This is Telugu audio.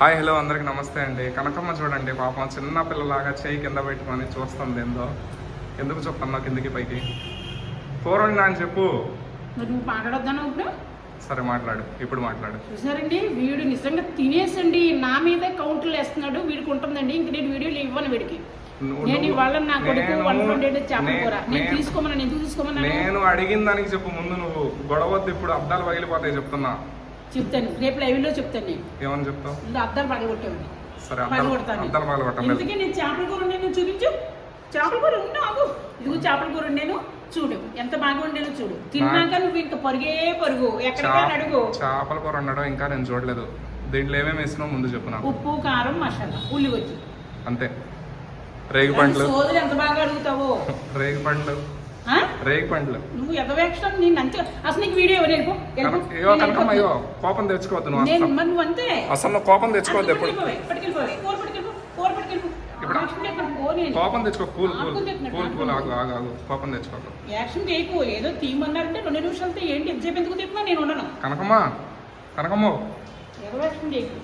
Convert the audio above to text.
హాయ్ హలో అందరికి నమస్తే అండి. కనకమ్మ చూడండి పాపం చిన్న పిల్లలాగా చేయి కింద పెట్టుకొని చూస్తుంది ఏందో. ఎందుకు చెప్తున్నా కిందికి పైకి? కూర వండినా అని చెప్పు సరే మాట్లాడు. ఇప్పుడు మాట్లాడు. చూసారండి వీడు నిజంగా తినేసండి నా మీదే కౌంట్లు వేస్తున్నాడు వీడికి ఉంటుందండి ఇంక నేను వీడియోలు ఇవ్వను వీడికి. నేను ఇవాళ నా కొడుకు చేపల కూర. నేను అడిగిన దానికి చెప్పు ముందు నువ్వు గొడవద్దు ఇప్పుడు అద్దాలు పగిలిపోతాయి చెప్తున్నా. చెప్తాను. రేపు లైవ్లో చెప్తాను నేను. ఏమని చెప్తావు? ఇంకా అద్దాలు పగలగొట్టేవాడిని సరే అద్దాలు ఎందుకే నేను చేపల కూర నేను చూపించు. చేపల కూర ఆగు. ఇదిగో చేపల కూర నేను చూడు ఎంత బాగా ఉండేనో చూడు. తిన్నాక నువ్వు ఇంకా పరుగే పరుగు. ఎక్కడికైనా అడుగు చేపల కూర వండడం ఇంకా నేను చూడలేదు. దీంట్లో ఏమేమి వేసినావు ముందు చెప్పు నాకు. ఉప్పు కారం మసాలా ఉల్లిగొచ్చి అంతే. రేగి పండ్లు ఎంత బాగా అడుగుతావో. రేగి పండ్లు? రేగి పండ్లు నువ్వు ఎదవేక్షం నేను అంతే. అసలు నీకు వీడియో ఎవరు వెళ్ళిపో? అయ్యో కనకమ్మ అయ్యో. కోపం తెచ్చుకోవద్దు నువ్వు నేను అసలు మరి నువ్వు అంతే. అసలు నువ్వు కోపం తెచ్చుకోవద్దు ఎప్పుడు. కోపం తెచ్చుకో కూల్ కూల్ కూల్ కూల్ ఆగు. ఆగు ఆగు. కోపం తెచ్చుకోకు. యాక్షన్ చేయకు ఏదో తీయమన్నారంటే రెండు నిమిషాలతో ఏంటి? ఎందుకు తిప్పున్నా నేను ఉండను. కనకమ్మ కనకమ్మ. యాక్షన్ చేయకు